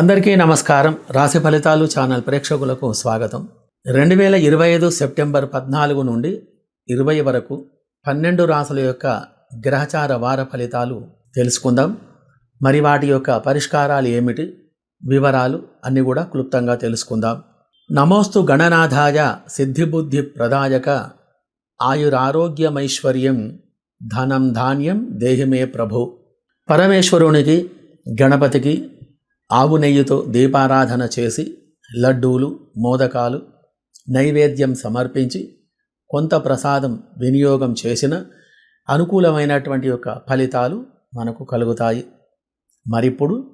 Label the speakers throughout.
Speaker 1: అందరికీ నమస్కారం. రాశి ఫలితాలు ఛానల్ ప్రేక్షకులకు స్వాగతం. రెండు వేల ఇరవై ఐదు సెప్టెంబర్ పద్నాలుగు నుండి ఇరవై వరకు పన్నెండు రాసుల యొక్క గ్రహచార వార ఫలితాలు తెలుసుకుందాం. మరి వాటి యొక్క పరిష్కారాలు ఏమిటి? వివరాలు అన్నీ కూడా క్లుప్తంగా తెలుసుకుందాం. నమోస్తు గణనాథాయ సిద్ధిబుద్ధి ప్రదాయక ఆయురారోగ్యమైశ్వర్యం ధనం ధాన్యం దేహమే ప్రభు. పరమేశ్వరునికి గణపతికి ఆవు నెయ్యితో దీపారాధన చేసి లడ్డూలు మోదకాలు నైవేద్యం సమర్పించి కొంత ప్రసాదం వినియోగం చేసిన అనుకూలమైనటువంటి యొక్క ఫలితాలు మనకు కలుగుతాయి. మరిప్పుడు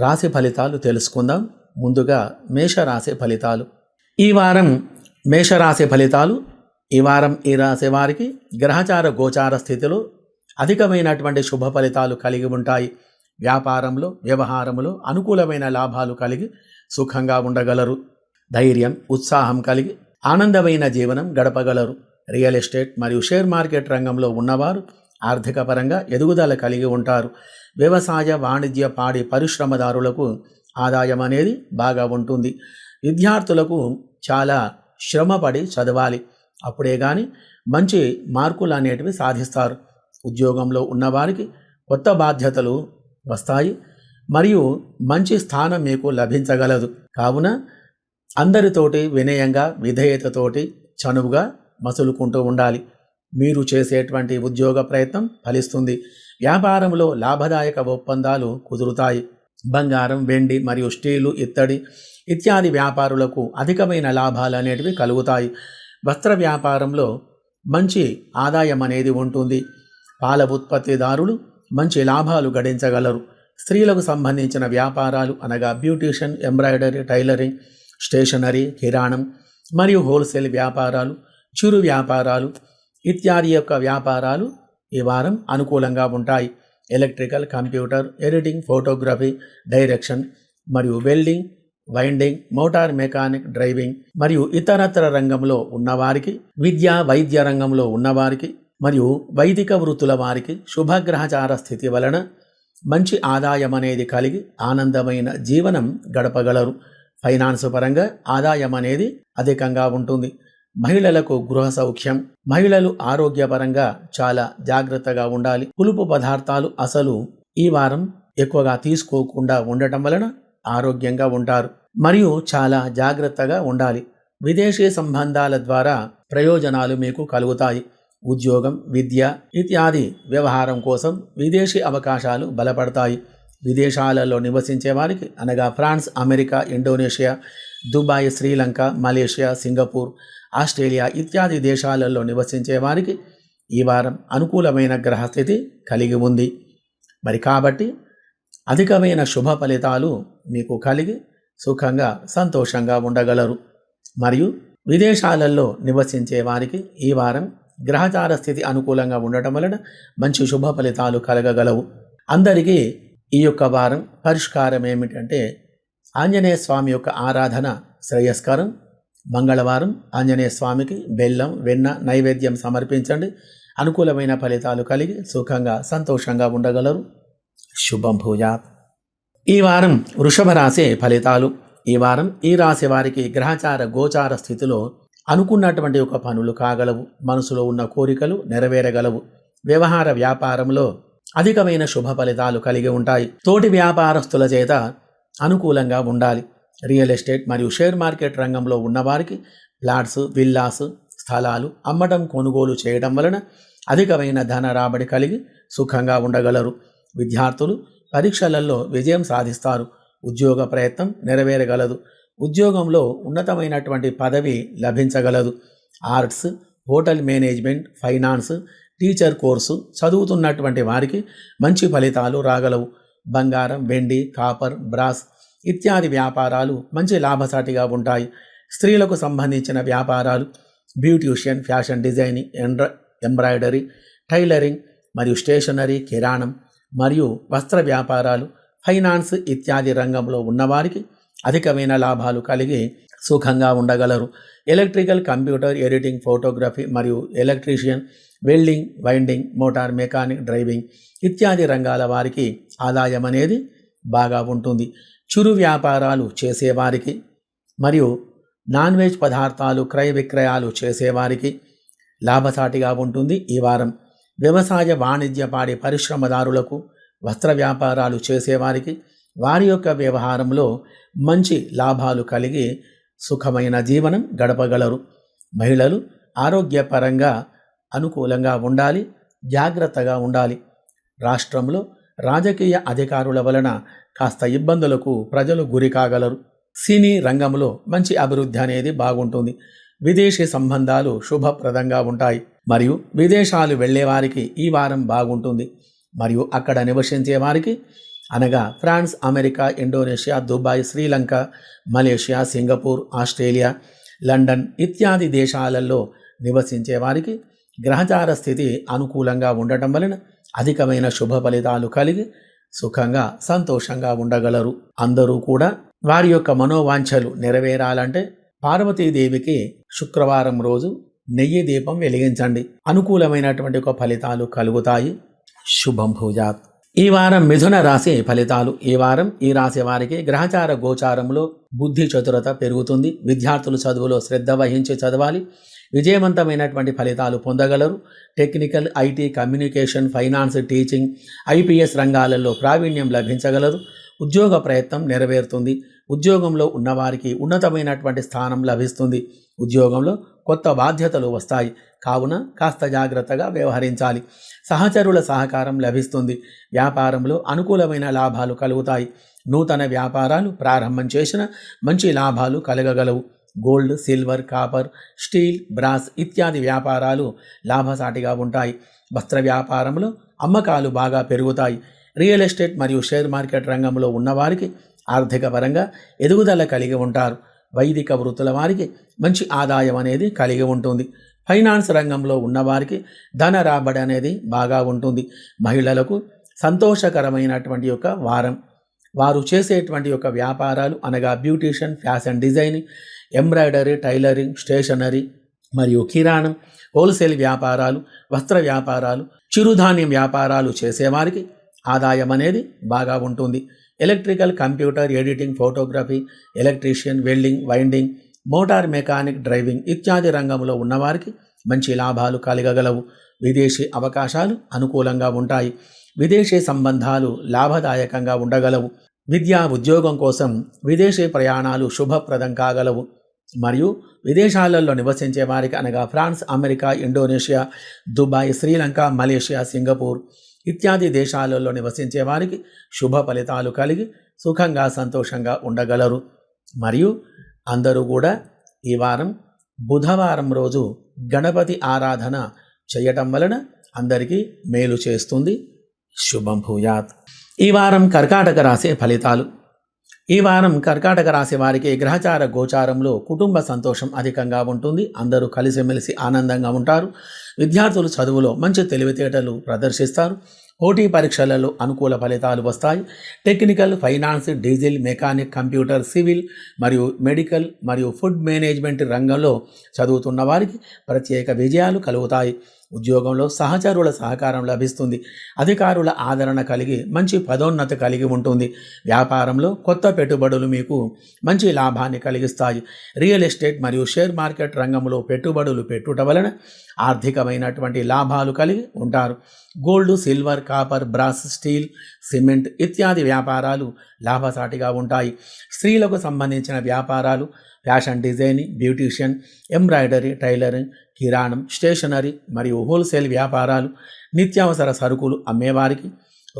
Speaker 1: రాశి ఫలితాలు తెలుసుకుందాం. ముందుగా మేషరాశి ఫలితాలు. ఈ వారం మేషరాశి ఫలితాలు. ఈ వారం ఈ రాశి వారికి గ్రహచార గోచార స్థితిలో అధికమైనటువంటి శుభ ఫలితాలు కలిగి ఉంటాయి. వ్యాపారంలో వ్యవహారంలో అనుకూలమైన లాభాలు కలిగి సుఖంగా ఉండగలరు. ధైర్యం ఉత్సాహం కలిగి ఆనందమైన జీవనం గడపగలరు. రియల్ ఎస్టేట్ మరియు షేర్ మార్కెట్ రంగంలో ఉన్నవారు ఆర్థిక పరంగా ఎదుగుదల కలిగి ఉంటారు. వ్యవసాయ వాణిజ్య పాడి పరిశ్రమదారులకు ఆదాయం అనేది బాగా ఉంటుంది. విద్యార్థులకు చాలా శ్రమపడి చదవాలి. అప్పుడే కానీ మంచి మార్కులు అనేటివి సాధిస్తారు. ఉద్యోగంలో ఉన్నవారికి కొత్త బాధ్యతలు వస్తాయి. మరియు మంచి స్థానం మీకు లభించగలదు. కావున అందరితోటి వినయంగా విధేయతతోటి చనువుగా మసులుకుంటూ ఉండాలి. మీరు చేసేటువంటి ఉద్యోగ ప్రయత్నం ఫలిస్తుంది. వ్యాపారంలో లాభదాయక ఒప్పందాలు కుదురుతాయి. బంగారం వెండి మరియు స్టీలు ఇత్తడి ఇత్యాది వ్యాపారులకు అధికమైన లాభాలు అనేటివి కలుగుతాయి. వస్త్ర వ్యాపారంలో మంచి ఆదాయం అనేది ఉంటుంది. పాల ఉత్పత్తిదారులు మంచి లాభాలు గడించగలరు. స్త్రీలకు సంబంధించిన వ్యాపారాలు అనగా బ్యూటీషియన్ ఎంబ్రాయిడరీ టైలరింగ్ స్టేషనరీ కిరాణం మరియు హోల్సేల్ వ్యాపారాలు చిరు వ్యాపారాలు ఇత్యాది యొక్క వ్యాపారాలు ఈ వారం అనుకూలంగా ఉంటాయి. Electrical computer editing photography direction మరియు welding winding motor mechanic driving మరియు ఇతరత్ర రంగంలో ఉన్నవారికి విద్య వైద్య రంగంలో ఉన్నవారికి మరియు వైదిక వృత్తుల వారికి శుభగ్రహచార స్థితి వలన మంచి ఆదాయం అనేది కలిగి ఆనందమైన జీవనం గడపగలరు. ఫైనాన్స్ పరంగా ఆదాయం అనేది అధికంగా ఉంటుంది. మహిళలకు గృహ సౌఖ్యం మహిళలు ఆరోగ్యపరంగా చాలా జాగ్రత్తగా ఉండాలి. పులుపు పదార్థాలు అసలు ఈ వారం ఎక్కువగా తీసుకోకుండా ఉండటం వలన ఆరోగ్యంగా ఉంటారు. మరియు చాలా జాగ్రత్తగా ఉండాలి. విదేశీ సంబంధాల ద్వారా ప్రయోజనాలు మీకు కలుగుతాయి. ఉద్యోగం విద్య ఇత్యాది వ్యవహారం కోసం విదేశీ అవకాశాలు బలపడతాయి. విదేశాలలో నివసించే వారికి అనగా France America Indonesia Dubai Sri Lanka Malaysia Singapore Australia ఇత్యాది దేశాలలో నివసించే వారికి ఈ వారం అనుకూలమైన గ్రహస్థితి కలిగి ఉంది. మరి కాబట్టి అధికమైన శుభ ఫలితాలు మీకు కలిగి సుఖంగా సంతోషంగా ఉండగలరు. మరియు విదేశాలలో నివసించే వారికి ఈ వారం గ్రహచార స్థితి అనుకూలంగా ఉండటం వలన మంచి శుభ ఫలితాలు కలగగలవు. అందరికీ ఈ యొక్క వారం పరిష్కారం ఏమిటంటే ఆంజనేయ స్వామి యొక్క ఆరాధన శ్రేయస్కరం. మంగళవారం ఆంజనేయ స్వామికి బెల్లం వెన్న నైవేద్యం సమర్పించండి. అనుకూలమైన ఫలితాలు కలిగి సుఖంగా సంతోషంగా ఉండగలరు. శుభం భూయాత్. ఈ వారం వృషభ రాశి ఫలితాలు. ఈ వారం ఈ రాశి వారికి గ్రహచార గోచార స్థితిలో అనుకున్నటువంటి ఒక పనులు కాగలవు. మనసులో ఉన్న కోరికలు నెరవేరగలవు. వ్యవహార వ్యాపారంలో అధికమైన శుభ ఫలితాలు కలిగి ఉంటాయి. తోటి వ్యాపారస్తుల చేత అనుకూలంగా ఉండాలి. రియల్ ఎస్టేట్ మరియు షేర్ మార్కెట్ రంగంలో ఉన్నవారికి ప్లాట్స్ విల్లాస్ స్థలాలు అమ్మటం కొనుగోలు చేయడం వలన అధికమైన ధన రాబడి కలిగి సుఖంగా ఉండగలరు. విద్యార్థులు పరీక్షలలో విజయం సాధిస్తారు. ఉద్యోగ ప్రయత్నం నెరవేరగలదు. ఉద్యోగంలో ఉన్నతమైనటువంటి పదవి లభించగలదు. Arts hotel management finance teacher course చదువుతున్నటువంటి వారికి మంచి ఫలితాలు రాగలవు. బంగారం వెండి కాపర్ బ్రాస్ ఇత్యాది వ్యాపారాలు మంచి లాభసాటిగా ఉంటాయి. స్త్రీలకు సంబంధించిన వ్యాపారాలు బ్యూటిషియన్ ఫ్యాషన్ డిజైనింగ్ ఎండ్ర ఎంబ్రాయిడరీ టైలరింగ్ మరియు స్టేషనరీ కిరాణం మరియు వస్త్ర వ్యాపారాలు ఫైనాన్స్ ఇత్యాది రంగంలో ఉన్నవారికి అధికమైన లాభాలు కలిగి సుఖంగా ఉండగలరు. ఎలక్ట్రికల్ కంప్యూటర్ ఎడిటింగ్ ఫోటోగ్రఫీ మరియు electrician welding winding motor mechanic driving ఇత్యాది రంగాల వారికి ఆదాయం అనేది బాగా ఉంటుంది. చిరు వ్యాపారాలు చేసేవారికి మరియు నాన్ వెజ్ పదార్థాలు క్రయ విక్రయాలు చేసేవారికి లాభసాటిగా ఉంటుంది ఈ వారం. వ్యవసాయ వాణిజ్య పాడి పరిశ్రమదారులకు వస్త్ర వ్యాపారాలు చేసేవారికి వారి యొక్క వ్యవహారంలో మంచి లాభాలు కలిగి సుఖమైన జీవనం గడపగలరు. మహిళలు ఆరోగ్యపరంగా అనుకూలంగా ఉండాలి జాగ్రత్తగా ఉండాలి. రాష్ట్రంలో రాజకీయ అధికారుల వలన కాస్త ఇబ్బందులకు ప్రజలు గురి కాగలరు. సినీ రంగంలో మంచి అభివృద్ధి అనేది బాగుంటుంది. విదేశీ సంబంధాలు శుభప్రదంగా ఉంటాయి. మరియు విదేశాలు వెళ్ళేవారికి ఈ వారం బాగుంటుంది. మరియు అక్కడ నివసించే వారికి అనగా France America Indonesia Dubai Sri Lanka Malaysia Singapore Australia London ఇత్యాది దేశాలలో నివసించే వారికి గ్రహచార స్థితి అనుకూలంగా ఉండటం వలన అధికమైన శుభ ఫలితాలు కలిగి సుఖంగా సంతోషంగా ఉండగలరు. అందరూ కూడా వారి యొక్క మనోవాంఛలు నెరవేరాలంటే పార్వతీదేవికి శుక్రవారం రోజు నెయ్యి దీపం వెలిగించండి. అనుకూలమైనటువంటి ఒక ఫలితాలు కలుగుతాయి. శుభం భూజాత్. ఈ వారం మిథున రాశి ఫలితాలు. ఈ వారం ఈ రాశి వారికి గ్రహచార గోచారంలో బుద్ధి చతురత పెరుగుతుంది. విద్యార్థులు చదువులో శ్రద్ధ వహించి చదవాలి. విజయవంతమైనటువంటి ఫలితాలు పొందగలరు. Technical IT communication finance teaching IPS రంగాలలో ప్రావీణ్యం లభించగలరు ఉద్యోగ ప్రయత్నం నెరవేరుతుంది. ఉద్యోగంలో ఉన్నవారికి ఉన్నతమైనటువంటి స్థానం లభిస్తుంది. ఉద్యోగంలో కొత్త బాధ్యతలు వస్తాయి. కావున కాస్త జాగ్రత్తగా వ్యవహరించాలి. సహచరుల సహకారం లభిస్తుంది. వ్యాపారంలో అనుకూలమైన లాభాలు కలుగుతాయి. నూతన వ్యాపారాలు ప్రారంభం చేసిన మంచి లాభాలు కలగగలవు. Gold silver copper steel brass ఇత్యాది వ్యాపారాలు లాభసాటిగా ఉంటాయి. వస్త్ర వ్యాపారంలో అమ్మకాలు బాగా పెరుగుతాయి. రియల్ ఎస్టేట్ మరియు షేర్ మార్కెట్ రంగంలో ఉన్నవారికి ఆర్థిక పరంగా ఎదుగుదల కలిగి ఉంటారు. వైదిక వృత్తుల వారికి మంచి ఆదాయం అనేది కలిగి ఉంటుంది. ఫైనాన్స్ రంగంలో ఉన్నవారికి ధన రాబడి అనేది బాగా ఉంటుంది. మహిళలకు సంతోషకరమైనటువంటి యొక్క వారం. వారు చేసేటువంటి యొక్క వ్యాపారాలు అనగా beautician fashion designing embroidery tailoring stationery మరియు కిరాణం హోల్సేల్ వ్యాపారాలు వస్త్ర వ్యాపారాలు చిరుధాన్యం వ్యాపారాలు చేసేవారికి ఆదాయం అనేది బాగా ఉంటుంది. Electrical computer editing photography electrician welding winding motor mechanic driving ఇత్యాది రంగంలో ఉన్నవారికి మంచి లాభాలు కలగగలవు. విదేశీ అవకాశాలు అనుకూలంగా ఉంటాయి. విదేశీ సంబంధాలు లాభదాయకంగా ఉండగలవు. విద్యా ఉద్యోగం కోసం విదేశీ ప్రయాణాలు శుభప్రదం కాగలవు. మరియు విదేశాలలో నివసించే వారికి అనగా France America Indonesia Dubai Sri Lanka Malaysia Singapore ఇత్యాది దేశాలలో నివసించే వారికి శుభ ఫలితాలు కలిగి సుఖంగా సంతోషంగా ఉండగలరు. మరియు అందరూ కూడా ఈ వారం బుధవారం రోజు గణపతి ఆరాధన చేయటం వలన అందరికీ మేలు చేస్తుంది. శుభం భూయాత్. ఈ వారం కర్కాటక రాశి ఫలితాలు. ఈ వారం కర్కాటక రాశి వారికి గ్రహచార గోచారంలో కుటుంబ సంతోషం అధికంగా ఉంటుంది. అందరూ కలిసిమెలిసి ఆనందంగా ఉంటారు. విద్యార్థులు చదువులో మంచి తెలివితేటలు ప్రదర్శిస్తారు. పోటీ పరీక్షలలో అనుకూల ఫలితాలు వస్తాయి. Technical finance diesel mechanic computer civil మరియు మెడికల్ మరియు ఫుడ్ మేనేజ్మెంట్ రంగంలో చదువుతున్న వారికి ప్రత్యేక విజయాలు కలుగుతాయి. ఉద్యోగంలో సహచరుల సహకారం లభిస్తుంది. అధికారుల ఆదరణ కలిగి మంచి పదోన్నతి కలిగి ఉంటుంది. వ్యాపారంలో కొత్త పెట్టుబడులు మీకు మంచి లాభాన్ని కలిగిస్తాయి. రియల్ ఎస్టేట్ మరియు షేర్ మార్కెట్ రంగంలో పెట్టుబడులు పెట్టుట వలన ఆర్థికమైనటువంటి లాభాలు కలిగి ఉంటారు. Gold silver copper brass steel cement ఇత్యాది వ్యాపారాలు లాభసాటిగా ఉంటాయి. స్త్రీలకు సంబంధించిన వ్యాపారాలు fashion designing beautician embroidery tailoring కిరాణం స్టేషనరీ మరియు హోల్సేల్ వ్యాపారాలు నిత్యావసర సరుకులు అమ్మేవారికి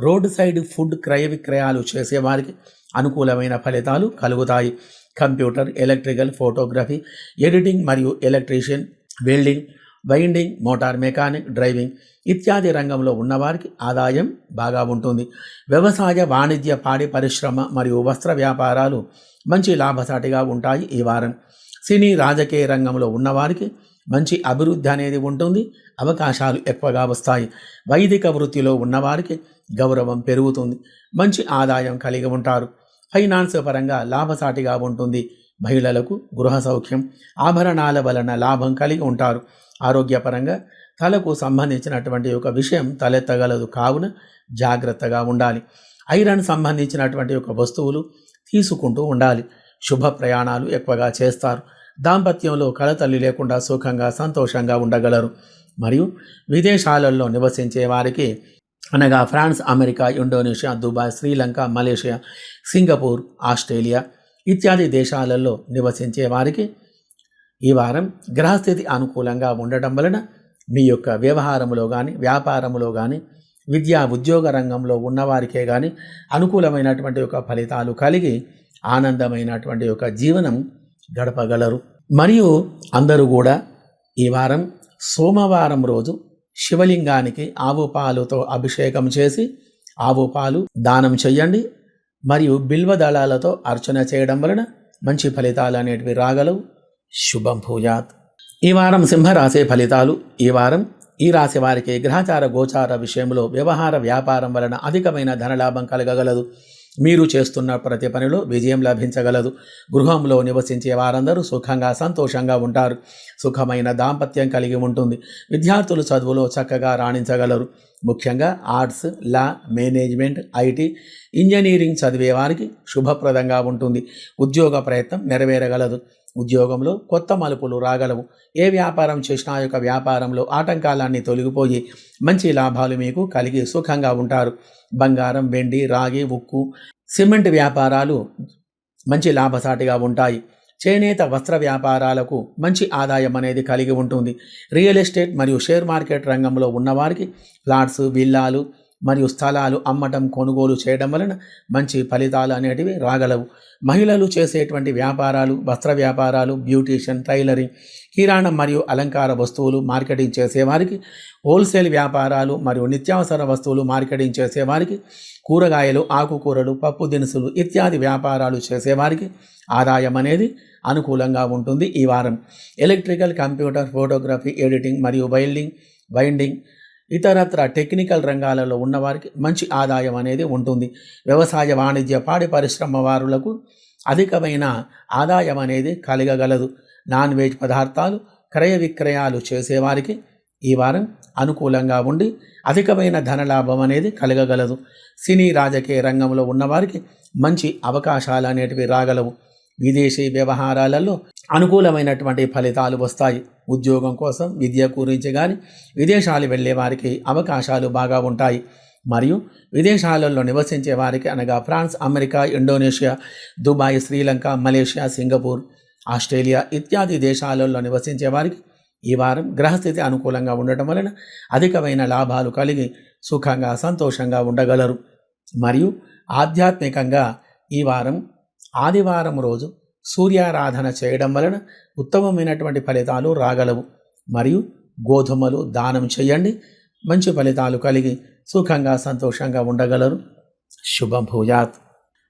Speaker 1: రోడ్ సైడ్ ఫుడ్ క్రయ విక్రయాలు చేసేవారికి అనుకూలమైన ఫలితాలు కలుగుతాయి. కంప్యూటర్ ఎలక్ట్రికల్ ఫోటోగ్రఫీ ఎడిటింగ్ మరియు electrician welding winding motor mechanic driving ఇత్యాది రంగంలో ఉన్నవారికి ఆదాయం బాగా ఉంటుంది. వ్యవసాయ వాణిజ్య పాడి పరిశ్రమ మరియు వస్త్ర వ్యాపారాలు మంచి లాభసాటిగా ఉంటాయి ఈ వారం. సినీ రాజకీయ రంగంలో ఉన్నవారికి మంచి అభివృద్ధి అనేది ఉంటుంది. అవకాశాలు ఎక్కువగా వస్తాయి. వైదిక వృత్తిలో ఉన్నవారికి గౌరవం పెరుగుతుంది. మంచి ఆదాయం కలిగి ఉంటారు. ఫైనాన్స్ పరంగా లాభసాటిగా ఉంటుంది. మహిళలకు గృహ సౌఖ్యం ఆభరణాల వలన లాభం కలిగి ఉంటారు. ఆరోగ్యపరంగా తలకు సంబంధించినటువంటి ఒక విషయం తలెత్తగలదు కావున జాగ్రత్తగా ఉండాలి. ఐరన్ సంబంధించినటువంటి ఒక వస్తువులు తీసుకుంటూ ఉండాలి. శుభ ప్రయాణాలు ఎక్కువగా చేస్తారు. దాంపత్యంలో కలతల్లి లేకుండా సుఖంగా సంతోషంగా ఉండగలరు. మరియు విదేశాలలో నివసించే వారికి అనగా France America Indonesia Dubai Sri Lanka Malaysia Singapore Australia ఇత్యాది దేశాలలో నివసించే వారికి ఈ వారం గ్రహస్థితి అనుకూలంగా ఉండటం వలన మీ యొక్క వ్యవహారములో కానీ వ్యాపారములో కానీ విద్యా ఉద్యోగ రంగంలో ఉన్నవారికే కానీ అనుకూలమైనటువంటి యొక్క ఫలితాలు కలిగి ఆనందమైనటువంటి యొక్క జీవనం గడపగలరు. మరియు అందరూ కూడా ఈ వారం సోమవారం రోజు శివలింగానికి ఆవు పాలుతో అభిషేకం చేసి ఆవు పాలు దానం చెయ్యండి మరియు బిల్వ దళాలతో అర్చన చేయడం వలన మంచి ఫలితాలు అనేటివి రాగలవు. శుభం భూయాత్. ఈ వారం సింహరాశి ఫలితాలు ఈ వారం ఈ రాశి వారికి గ్రహచార గోచార విషయంలో వ్యవహార వ్యాపారం వలన అధికమైన ధనలాభం కలగగలదు. మీరు చేస్తున్న ప్రతి పనిలో విజయం లభించగలదు. గృహంలో నివసించే వారందరూ సుఖంగా సంతోషంగా ఉంటారు. సుఖమైన దాంపత్యం కలిగి ఉంటుంది. విద్యార్థులు చదువులో చక్కగా రాణించగలరు. ముఖ్యంగా arts law management IT engineering చదివే వారికి శుభప్రదంగా ఉంటుంది. ఉద్యోగ ప్రయత్నం నెరవేరగలదు. ఉద్యోగంలో కొత్త మలుపులు రాగలవు. ఏ వ్యాపారం చేసినా ఆ యొక్క వ్యాపారంలో ఆటంకాలన్నీ తొలగిపోయి మంచి లాభాలు మీకు కలిగి సుఖంగా ఉంటారు. బంగారం వెండి రాగి ఉక్కు సిమెంట్ వ్యాపారాలు మంచి లాభసాటిగా ఉంటాయి. చేనేత వస్త్ర వ్యాపారాలకు మంచి ఆదాయం అనేది కలిగి ఉంటుంది. రియల్ ఎస్టేట్ మరియు షేర్ మార్కెట్ రంగంలో ఉన్నవారికి ప్లాట్స్ విల్లాలు మరియు స్థలాలు అమ్మటం కొనుగోలు చేయడం వలన మంచి ఫలితాలు అనేటివి రాగలవు. మహిళలు చేసేటువంటి వ్యాపారాలు వస్త్ర వ్యాపారాలు బ్యూటీషియన్ టైలరింగ్ కిరాణం మరియు అలంకార వస్తువులు మార్కెటింగ్ చేసేవారికి హోల్సేల్ వ్యాపారాలు మరియు నిత్యావసర వస్తువులు మార్కెటింగ్ చేసేవారికి కూరగాయలు ఆకుకూరలు పప్పు దినుసులు ఇత్యాది వ్యాపారాలు చేసేవారికి ఆదాయం అనేది అనుకూలంగా ఉంటుంది ఈ వారం. ఎలక్ట్రికల్ కంప్యూటర్ ఫోటోగ్రఫీ ఎడిటింగ్ మరియు వైల్డింగ్ వైండింగ్ ఇతరత్ర టెక్నికల్ రంగాలలో ఉన్నవారికి మంచి ఆదాయం అనేది ఉంటుంది. వ్యవసాయ వాణిజ్య పాడి పరిశ్రమ వారులకు అధికమైన ఆదాయం అనేది కలగగలదు. నాన్ వెజ్ పదార్థాలు క్రయ విక్రయాలు చేసేవారికి ఈ వారం అనుకూలంగా ఉండి అధికమైన ధనలాభం అనేది కలగగలదు. సినీ రాజకీయ రంగంలో ఉన్నవారికి మంచి అవకాశాలు అనేటివి రాగలవు. విదేశీ వ్యవహారాలలో అనుకూలమైనటువంటి ఫలితాలు వస్తాయి. ఉద్యోగం కోసం విద్య గురించి కానీ విదేశాలు వెళ్ళే వారికి అవకాశాలు బాగా ఉంటాయి. మరియు విదేశాలలో నివసించే వారికి అనగా France America Indonesia Dubai Sri Lanka Malaysia Singapore Australia ఇత్యాది దేశాలలో నివసించే వారికి ఈ వారం గ్రహస్థితి అనుకూలంగా ఉండటం వలన అధికమైన లాభాలు కలిగి సుఖంగా సంతోషంగా ఉండగలరు. మరియు ఆధ్యాత్మికంగా ఈ వారం ఆదివారం రోజు సూర్యారాధన చేయడం వలన ఉత్తమమైనటువంటి ఫలితాలు రాగలవు. మరియు గోధుమలు దానం చేయండి. మంచి ఫలితాలు కలిగి సుఖంగా సంతోషంగా ఉండగలరు. శుభం భూయాత్.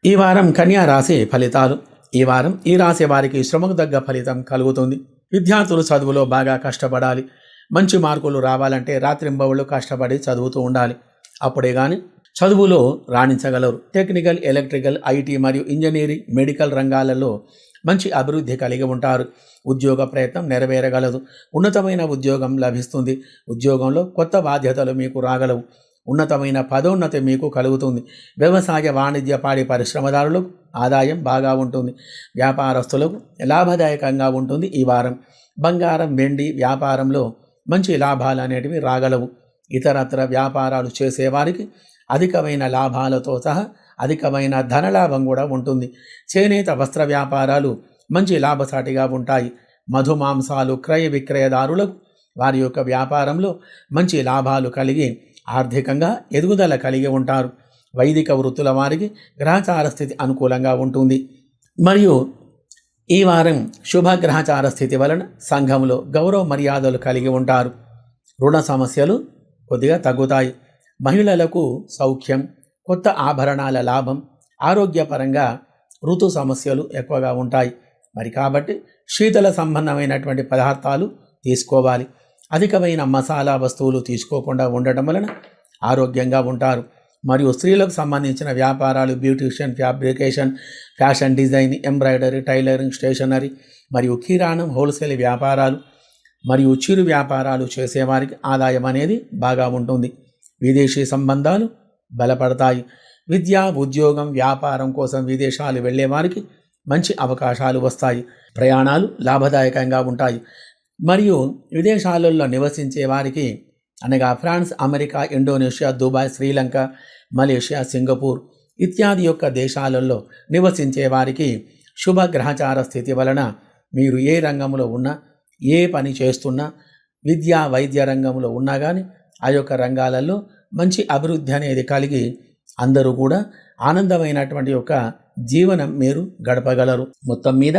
Speaker 1: ఈ వారం కన్యా రాశి ఫలితాలు. ఈ వారం ఈ రాశి వారికి శ్రమకు తగ్గ ఫలితం కలుగుతుంది. విద్యార్థులు చదువులో బాగా కష్టపడాలి. మంచి మార్కులు రావాలంటే రాత్రింబవులు కష్టపడి చదువుతూ ఉండాలి. అప్పుడే కానీ చదువులో రాణించగలరు. టెక్నికల్ ఎలక్ట్రికల్ ఐటీ మరియు ఇంజనీరింగ్ మెడికల్ రంగాలలో మంచి అభివృద్ధి కలిగి ఉంటారు. ఉద్యోగ ప్రయత్నం నెరవేరగలదు. ఉన్నతమైన ఉద్యోగం లభిస్తుంది. ఉద్యోగంలో కొత్త బాధ్యతలు మీకు రాగలవు. ఉన్నతమైన పదోన్నతి మీకు కలుగుతుంది. వ్యవసాయ వాణిజ్య పాడి పరిశ్రమదారులకు ఆదాయం బాగా ఉంటుంది. వ్యాపారస్తులకు లాభదాయకంగా ఉంటుంది ఈ వారం. బంగారం వెండి వ్యాపారంలో మంచి లాభాలు అనేటివి రాగలవు. ఇతరత్ర వ్యాపారాలు చేసేవారికి అధికమైన లాభాలతో సహా అధికమైన ధనలాభం కూడా ఉంటుంది. చేనేత వస్త్ర వ్యాపారాలు మంచి లాభసాటిగా ఉంటాయి. మధుమాంసాలు క్రయ విక్రయదారులకు వారి యొక్క వ్యాపారంలో మంచి లాభాలు కలిగి ఆర్థికంగా ఎదుగుదల కలిగి ఉంటారు. వైదిక వృత్తుల వారికి గ్రహచార స్థితి అనుకూలంగా ఉంటుంది. మరియు ఈ వారం శుభ గ్రహచార స్థితి వలన సంఘంలో గౌరవ మర్యాదలు కలిగి ఉంటారు. రుణ సమస్యలు కొద్దిగా తగ్గుతాయి. మహిళలకు సౌఖ్యం కొత్త ఆభరణాల లాభం ఆరోగ్యపరంగా ఋతు సమస్యలు ఎక్కువగా ఉంటాయి. మరి కాబట్టి శీతల సంబంధమైనటువంటి పదార్థాలు తీసుకోవాలి. అధికమైన మసాలా వస్తువులు తీసుకోకుండా ఉండటం వలన ఆరోగ్యంగా ఉంటారు. మరియు స్త్రీలకు సంబంధించిన వ్యాపారాలు beautician fabrication fashion design embroidery tailoring stationery మరియు కిరాణం హోల్సేల్ వ్యాపారాలు మరియు చిరు వ్యాపారాలు చేసేవారికి ఆదాయం అనేది బాగా ఉంటుంది. విదేశీ సంబంధాలు బలపడతాయి. విద్య ఉద్యోగం వ్యాపారం కోసం విదేశాలు వెళ్ళేవారికి మంచి అవకాశాలు వస్తాయి. ప్రయాణాలు లాభదాయకంగా ఉంటాయి. మరియు విదేశాలలో నివసించే వారికి అనగా France America Indonesia Dubai Sri Lanka Malaysia Singapore ఇత్యాది యొక్క దేశాలలో నివసించే వారికి శుభ గ్రహచార స్థితి వలన మీరు ఏ రంగంలో ఉన్నా ఏ పని చేస్తున్నా విద్యా వైద్య రంగంలో ఉన్నా కానీ ఆ యొక్క రంగాలలో మంచి అభివృద్ధి అనేది కలిగి అందరూ కూడా ఆనందమైనటువంటి యొక్క జీవనం మీరు గడపగలరు. మొత్తం మీద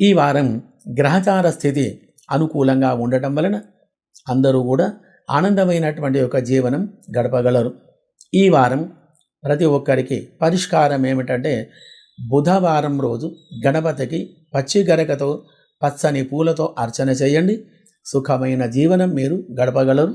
Speaker 1: ఈ వారం గ్రహచార స్థితి అనుకూలంగా ఉండటం వలన అందరూ కూడా ఆనందమైనటువంటి యొక్క జీవనం గడపగలరు. ఈ వారం ప్రతి ఒక్కరికి పరిష్కారం ఏమిటంటే బుధవారం రోజు గణపతికి పచ్చి గరకతో పచ్చని పూలతో అర్చన చేయండి. సుఖమైన జీవనం మీరు గడపగలరు.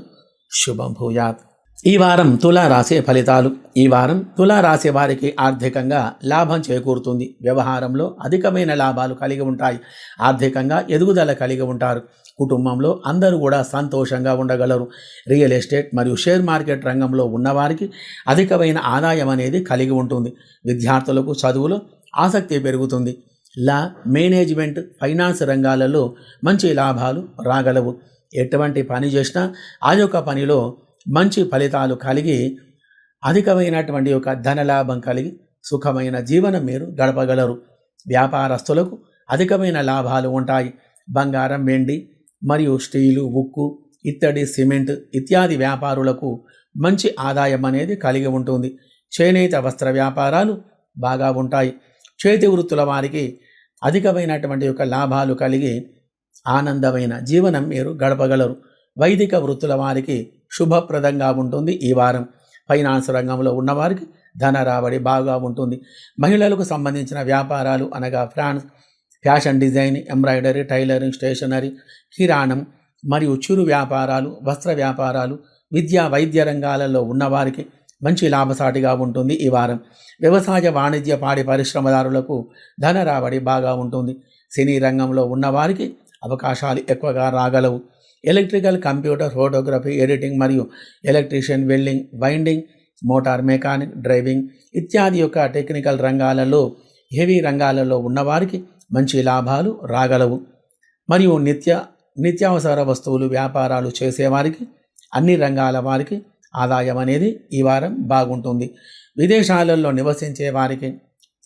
Speaker 1: శుభం భూయాత్. ఈ వారం తులా రాశి ఫలితాలు. ఈ వారం తులా రాశి వారికి ఆర్థికంగా లాభం చేకూరుతుంది. వ్యవహారంలో అధికమైన లాభాలు కలిగి ఉంటాయి. ఆర్థికంగా ఎదుగుదల కలిగి ఉంటారు. కుటుంబంలో అందరూ కూడా సంతోషంగా ఉండగలరు. రియల్ ఎస్టేట్ మరియు షేర్ మార్కెట్ రంగంలో ఉన్నవారికి అధికమైన ఆదాయం అనేది కలిగి ఉంటుంది. విద్యార్థులకు చదువులో ఆసక్తి పెరుగుతుంది. లా మేనేజ్మెంట్ ఫైనాన్స్ రంగాలలో మంచి లాభాలు రాగలవు. ఎటువంటి పని చేసినా ఆ యొక్క పనిలో మంచి ఫలితాలు కలిగి అధికమైనటువంటి యొక్క ధనలాభం కలిగి సుఖమైన జీవనం మీరు గడపగలరు. వ్యాపారస్తులకు అధికమైన లాభాలు ఉంటాయి. బంగారం వెండి మరియు స్టీలు ఉక్కు ఇత్తడి సిమెంట్ ఇత్యాది వ్యాపారులకు మంచి ఆదాయం అనేది కలిగి ఉంటుంది. చేనేత వస్త్ర వ్యాపారాలు బాగా ఉంటాయి. చేతి వృత్తుల వారికి అధికమైనటువంటి యొక్క లాభాలు కలిగి ఆనందమైన జీవనం మీరు గడపగలరు. వైదిక వృత్తుల వారికి శుభప్రదంగా ఉంటుంది ఈ వారం. ఫైనాన్స్ రంగంలో ఉన్నవారికి ధన రాబడి బాగా ఉంటుంది. మహిళలకు సంబంధించిన వ్యాపారాలు అనగా France fashion design embroidery tailoring stationery కిరాణం మరియు చిరు వ్యాపారాలు వస్త్ర వ్యాపారాలు విద్యా వైద్య రంగాలలో ఉన్నవారికి మంచి లాభసాటిగా ఉంటుంది ఈ వారం. వ్యవసాయ వాణిజ్య పాడి పరిశ్రమదారులకు ధన రాబడి బాగా ఉంటుంది. సినీ రంగంలో ఉన్నవారికి అవకాశాలు ఎక్కువగా రాగలవు. ఎలక్ట్రికల్ కంప్యూటర్ ఫోటోగ్రఫీ ఎడిటింగ్ మరియు electrician welding binding motor mechanic driving ఇత్యాది యొక్క టెక్నికల్ రంగాలలో హెవీ రంగాలలో ఉన్నవారికి మంచి లాభాలు రాగలవు. మరియు నిత్య నిత్యావసర వస్తువులు వ్యాపారాలు చేసేవారికి అన్ని రంగాల వారికి ఆదాయం అనేది ఈ వారం బాగుంటుంది. విదేశాలలో నివసించే వారికి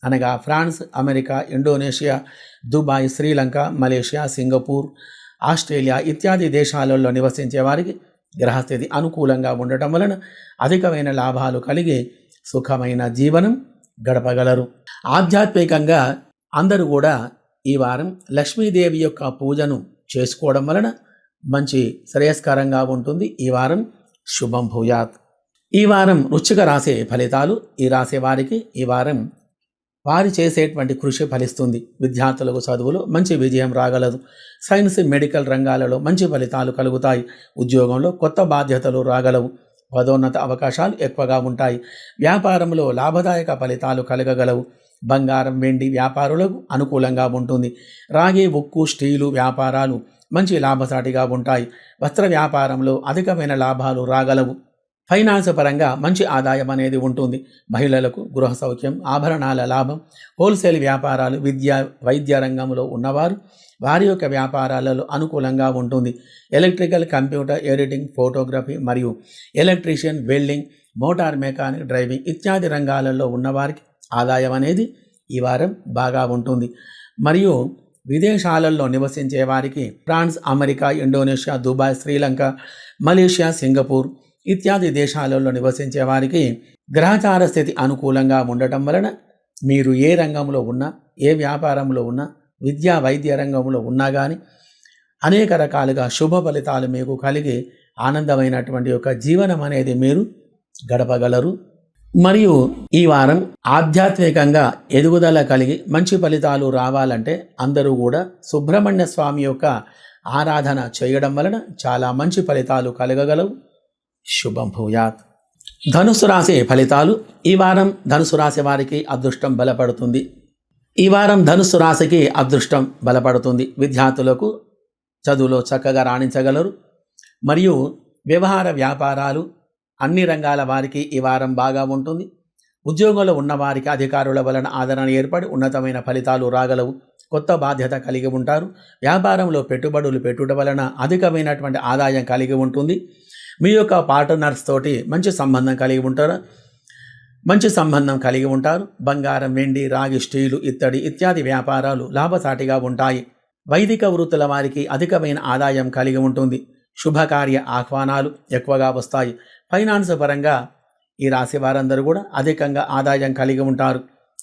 Speaker 1: అనగా France America Indonesia Dubai Sri Lanka Malaysia Singapore Australia ఇత్యాది దేశాలలో నివసించే వారికి గ్రహస్థితి అనుకూలంగా ఉండటం వలన అధికమైన లాభాలు కలిగి సుఖమైన జీవనం గడపగలరు. ఆధ్యాత్మికంగా అందరూ కూడా ఈ వారం లక్ష్మీదేవి యొక్క పూజను చేసుకోవడం వలన మంచి శ్రేయస్కరంగా ఉంటుంది. ఈ వారం శుభం భూయాత్. ఈ వారం రుచిగా రాసే ఫలితాలు ఈ రాసే వారికి ఈ వారం వారు చేసేటువంటి కృషి ఫలిస్తుంది. విద్యార్థులకు చదువులు మంచి విజయం రాగలదు. సైన్స్ మెడికల్ రంగాలలో మంచి ఫలితాలు కలుగుతాయి. ఉద్యోగంలో కొత్త బాధ్యతలు రాగలవు. పదోన్నత అవకాశాలు ఎక్కువగా ఉంటాయి. వ్యాపారంలో లాభదాయక ఫలితాలు కలగగలవు. బంగారం వెండి వ్యాపారులకు అనుకూలంగా ఉంటుంది. రాగి ఉక్కు స్టీలు వ్యాపారాలు మంచి లాభసాటిగా ఉంటాయి. వస్త్ర వ్యాపారంలో అధికమైన లాభాలు రాగలవు. ఫైనాన్స్ పరంగా మంచి ఆదాయం అనేది ఉంటుంది. మహిళలకు గృహ సౌఖ్యం ఆభరణాల లాభం హోల్సేల్ వ్యాపారాలు విద్య వైద్య రంగంలో ఉన్నవారు వారి యొక్క వ్యాపారాలలో అనుకూలంగా ఉంటుంది. ఎలక్ట్రికల్ కంప్యూటర్ ఎడిటింగ్ ఫోటోగ్రఫీ మరియు electrician welding motor mechanic driving ఇత్యాది రంగాలలో ఉన్నవారికి ఆదాయం అనేది ఈ వారం బాగా ఉంటుంది. మరియు విదేశాలలో నివసించే వారికి France America Indonesia Dubai Sri Lanka Malaysia Singapore ఇత్యాది దేశాలలో నివసించే వారికి గ్రహచార స్థితి అనుకూలంగా ఉండటం వలన మీరు ఏ రంగంలో ఉన్నా ఏ వ్యాపారంలో ఉన్నా విద్యా వైద్య రంగంలో ఉన్నా కానీ అనేక రకాలుగా శుభ ఫలితాలు మీకు కలిగి ఆనందమైనటువంటి యొక్క జీవనం అనేది మీరు గడపగలరు. మరియు ఈ వారం ఆధ్యాత్మికంగా ఎదుగుదల కలిగి మంచి ఫలితాలు రావాలంటే అందరూ కూడా సుబ్రహ్మణ్య స్వామి యొక్క ఆరాధన చేయడం వలన చాలా మంచి ఫలితాలు కలగగలవు. శుభం భూయాత్. ధనుసు రాశి ఫలితాలు ఈ వారం ధనుసు రాశి వారికి అదృష్టం బలపడుతుంది. ఈ వారం ధనుసు రాశికి అదృష్టం బలపడుతుంది. విద్యార్థులకు చదువులో చక్కగా రాణించగలరు. మరియు వ్యవహార వ్యాపారాలు అన్ని రంగాల వారికి ఈ వారం బాగా ఉంటుంది. ఉద్యోగంలో ఉన్నవారికి అధికారుల వలన ఆదరణ ఏర్పడి ఉన్నతమైన ఫలితాలు రాగలవు. కొత్త బాధ్యత కలిగి ఉంటారు. వ్యాపారంలో పెట్టుబడులు పెట్టుట వలన అధికమైనటువంటి ఆదాయం కలిగి ఉంటుంది. మీ యొక్క పార్ట్నర్స్ తోటి మంచి సంబంధం కలిగి ఉంటారు? మంచి సంబంధం కలిగి ఉంటారు. బంగారం వెండి రాగి స్టీలు ఇత్తడి ఇత్యాది వ్యాపారాలు లాభసాటిగా ఉంటాయి. వైదిక వృత్తుల వారికి అధికమైన ఆదాయం కలిగి ఉంటుంది. శుభకార్య ఆహ్వానాలు ఎక్కువగా వస్తాయి. ఫైనాన్స్ పరంగా ఈ రాశి వారందరూ కూడా అధికంగా ఆదాయం కలిగి ఉంటారు.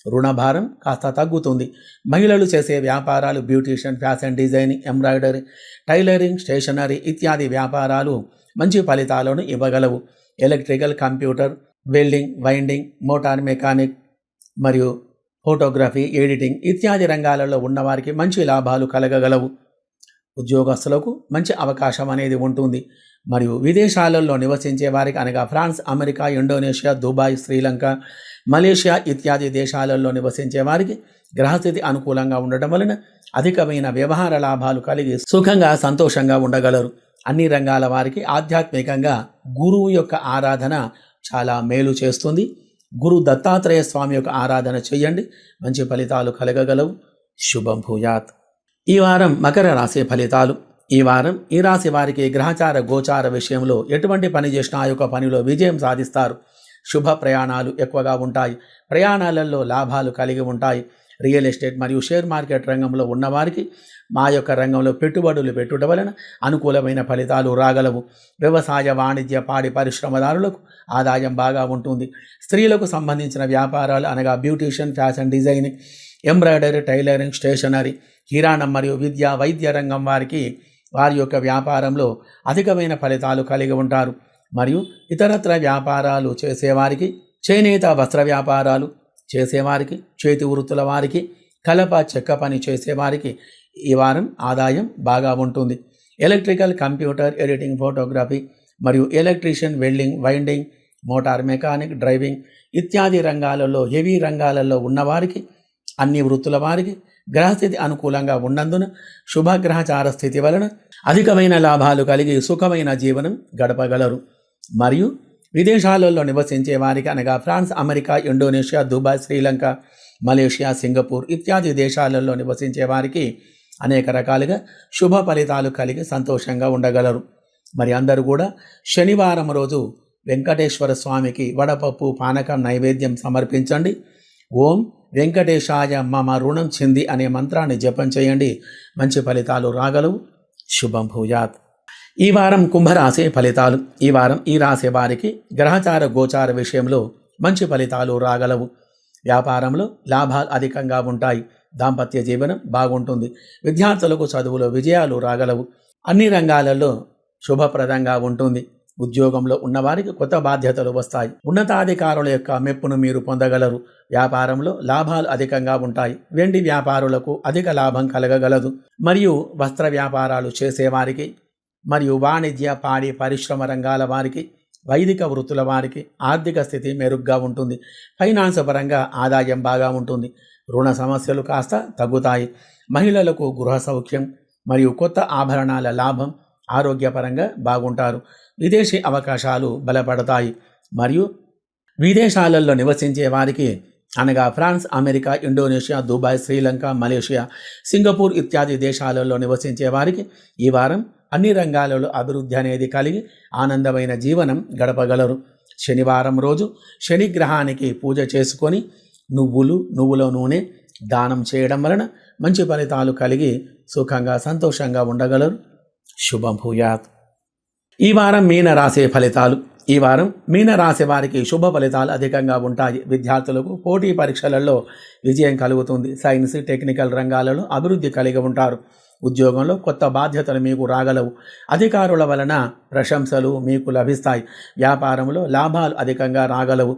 Speaker 1: రుణభారం కాస్త తగ్గుతుంది. మహిళలు చేసే వ్యాపారాలు beautician fashion designing embroidery tailoring stationery ఇత్యాది వ్యాపారాలు మంచి ఫలితాలను ఇవ్వగలవు. Electrical computer welding winding motor mechanic మరియు ఫోటోగ్రఫీ ఎడిటింగ్ ఇత్యాది రంగాలలో ఉన్నవారికి మంచి లాభాలు కలగగలవు. ఉద్యోగస్తులకు మంచి అవకాశం అనేది ఉంటుంది. మరియు విదేశాలలో నివసించే వారికి అనగా France America Indonesia Dubai Sri Lanka Malaysia ఇత్యాది దేశాలలో నివసించే వారికి గ్రహస్థితి అనుకూలంగా ఉండటం వలన అధికమైన వ్యవహార లాభాలు కలిగి సుఖంగా సంతోషంగా ఉండగలరు. అన్ని రంగాల వారికి ఆధ్యాత్మికంగా గురువు యొక్క ఆరాధన చాలా మేలు చేస్తుంది. గురు దత్తాత్రేయ స్వామి యొక్క ఆరాధన చేయండి. మంచి ఫలితాలు కలగగలవు. శుభం భూయాత్. ఈ వారం మకర రాశి ఫలితాలు. ఈ వారం ఈ రాశి వారికి గ్రహచార గోచార విషయంలో ఎటువంటి పని చేసినా ఆ యొక్క పనిలో విజయం సాధిస్తారు. శుభ ప్రయాణాలు ఎక్కువగా ఉంటాయి. ప్రయాణాలలో లాభాలు కలిగి ఉంటాయి. రియల్ ఎస్టేట్ మరియు షేర్ మార్కెట్ రంగంలో ఉన్నవారికి మా యొక్క రంగంలో పెట్టుబడులు పెట్టుట వలన అనుకూలమైన ఫలితాలు రాగలవు. వ్యవసాయ వాణిజ్య పాడి పరిశ్రమదారులకు ఆదాయం బాగా ఉంటుంది. స్త్రీలకు సంబంధించిన వ్యాపారాలు అనగా beautician fashion designing embroidery tailoring stationery కిరాణం మరియు విద్య వైద్య రంగం వారికి వారి యొక్క వ్యాపారంలో అధికమైన ఫలితాలు కలిగి ఉంటారు. మరియు ఇతరత్ర వ్యాపారాలు చేసేవారికి చేనేత వస్త్ర వ్యాపారాలు చేసేవారికి చేతి వృత్తుల వారికి కలప చెక్క పని చేసేవారికి ఈ వారం ఆదాయం బాగా ఉంటుంది. ఎలక్ట్రికల్ కంప్యూటర్ ఎడిటింగ్ ఫోటోగ్రఫీ మరియు electrician welding winding motor mechanic driving ఇత్యాది రంగాలలో హెవీ రంగాలలో ఉన్నవారికి అన్ని వృత్తుల వారికి గ్రహస్థితి అనుకూలంగా ఉన్నందున శుభగ్రహచార స్థితి వలన అధికమైన లాభాలు కలిగి సుఖమైన జీవనం గడపగలరు. మరియు విదేశాలలో నివసించే వారికి అనగా France America Indonesia Dubai Sri Lanka Malaysia Singapore ఇత్యాది దేశాలలో నివసించే వారికి అనేక రకాలుగా శుభ ఫలితాలు కలిగి సంతోషంగా ఉండగలరు. మరి అందరూ కూడా శనివారం రోజు వెంకటేశ్వర స్వామికి వడపప్పు పానకం నైవేద్యం సమర్పించండి. ఓం వెంకటేశాయ మమ రుణం చెంది అనే మంత్రాన్ని జపం చేయండి. మంచి ఫలితాలు రాగలవు. శుభం భూయాత్. ఈ వారం కుంభరాశి ఫలితాలు. ఈ వారం ఈ రాశి వారికి గ్రహచార గోచార విషయంలో మంచి ఫలితాలు రాగలవు. వ్యాపారంలో లాభాలు అధికంగా ఉంటాయి. దాంపత్య జీవనం బాగుంటుంది. విద్యార్థులకు చదువులో విజయాలు రాగలవు. అన్ని రంగాలలో శుభప్రదంగా ఉంటుంది. ఉద్యోగంలో ఉన్నవారికి కొత్త బాధ్యతలు వస్తాయి. ఉన్నతాధికారుల యొక్క మెప్పును మీరు పొందగలరు. వ్యాపారంలో లాభాలు అధికంగా ఉంటాయి. వెండి వ్యాపారులకు అధిక లాభం కలగగలదు. మరియు వస్త్ర వ్యాపారాలు చేసేవారికి మరియు వాణిజ్య పాడి పరిశ్రమ రంగాల వారికి వైదిక వృత్తుల వారికి ఆర్థిక స్థితి మెరుగ్గా ఉంటుంది. ఫైనాన్స్ పరంగా ఆదాయం బాగా ఉంటుంది. రుణ సమస్యలు కాస్త తగ్గుతాయి. మహిళలకు గృహ సౌఖ్యం మరియు కొత్త ఆభరణాల లాభం ఆరోగ్యపరంగా బాగుంటారు. విదేశీ అవకాశాలు బలపడతాయి. మరియు విదేశాలలో నివసించే వారికి అనగా France America Indonesia Dubai Sri Lanka Malaysia Singapore ఇత్యాది దేశాలలో నివసించే వారికి ఈ వారం అన్ని రంగాలలో అభివృద్ధి అనేది కలిగి ఆనందమైన జీవనం గడపగలరు. శనివారం రోజు శనిగ్రహానికి పూజ చేసుకొని నువ్వులు నువ్వుల నూనె దానం చేయడం వలన మంచి ఫలితాలు కలిగి సుఖంగా సంతోషంగా ఉండగలరు. శుభం భూయాత్. ఈ వారం మీన రాసే ఫలితాలు. ఈ వారం మీన రాశి వారికి శుభ ఫలితాలు అధికంగా ఉంటాయి. విద్యార్థులకు పోటీ పరీక్షలలో విజయం కలుగుతుంది. సైన్స్ టెక్నికల్ రంగాలలో అభివృద్ధి కలిగి ఉంటారు. ఉద్యోగంలో కొత్త బాధ్యతలు మీకు రాగలవు. అధికారుల వలన ప్రశంసలు మీకు లభిస్తాయి. వ్యాపారంలో లాభాలు అధికంగా రాగలవు.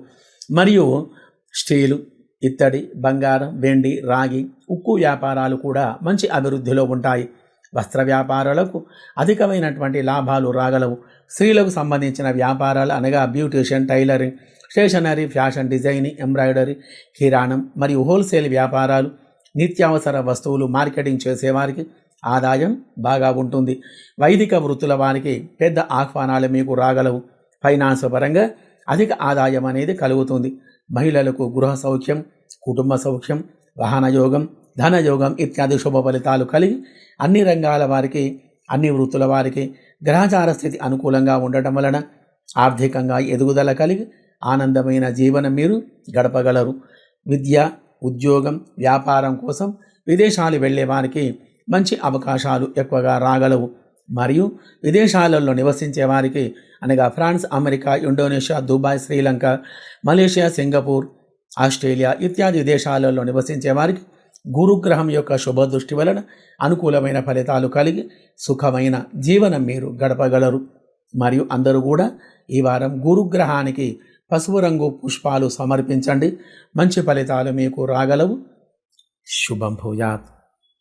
Speaker 1: మరియు స్టీలు ఇత్తడి బంగారం వెండి రాగి ఉక్కు వ్యాపారాలు కూడా మంచి అభివృద్ధిలో ఉంటాయి. వస్త్ర వ్యాపారాలకు అధికమైనటువంటి లాభాలు రాగలవు. స్త్రీలకు సంబంధించిన వ్యాపారాలు అనగా beautician tailoring stationery fashion designing embroidery కిరాణం మరియు హోల్సేల్ వ్యాపారాలు నిత్యావసర వస్తువులు మార్కెటింగ్ చేసేవారికి ఆదాయం బాగా ఉంటుంది. వైదిక వృత్తుల వారికి పెద్ద ఆహ్వానాలు మీకు రాగలవు. ఫైనాన్స్ పరంగా అధిక ఆదాయం అనేది కలుగుతుంది. మహిళలకు గృహ సౌఖ్యం కుటుంబ సౌఖ్యం వాహనయోగం ధనయోగం ఇత్యాది శుభ ఫలితాలు కలిగి అన్ని రంగాల వారికి అన్ని వృత్తుల వారికి గ్రహచార స్థితి అనుకూలంగా ఉండటం వలన ఆర్థికంగా ఎదుగుదల కలిగి ఆనందమైన జీవనం మీరు గడపగలరు. విద్య ఉద్యోగం వ్యాపారం కోసం విదేశాలు వెళ్ళే వారికి మంచి అవకాశాలు ఎక్కువగా రాగలవు. మరియు విదేశాలలో నివసించే వారికి అనగా France America Indonesia Dubai Sri Lanka Malaysia Singapore Australia ఇత్యాది దేశాలలో నివసించే వారికి గురుగ్రహం యొక్క శుభ దృష్టి వలన అనుకూలమైన ఫలితాలు కలిగి సుఖమైన జీవనం మీరు గడపగలరు. మరియు అందరూ కూడా ఈ వారం గురుగ్రహానికి పసుపు రంగు పుష్పాలు సమర్పించండి. మంచి ఫలితాలు మీకు రాగలవు. శుభం భూయాత్.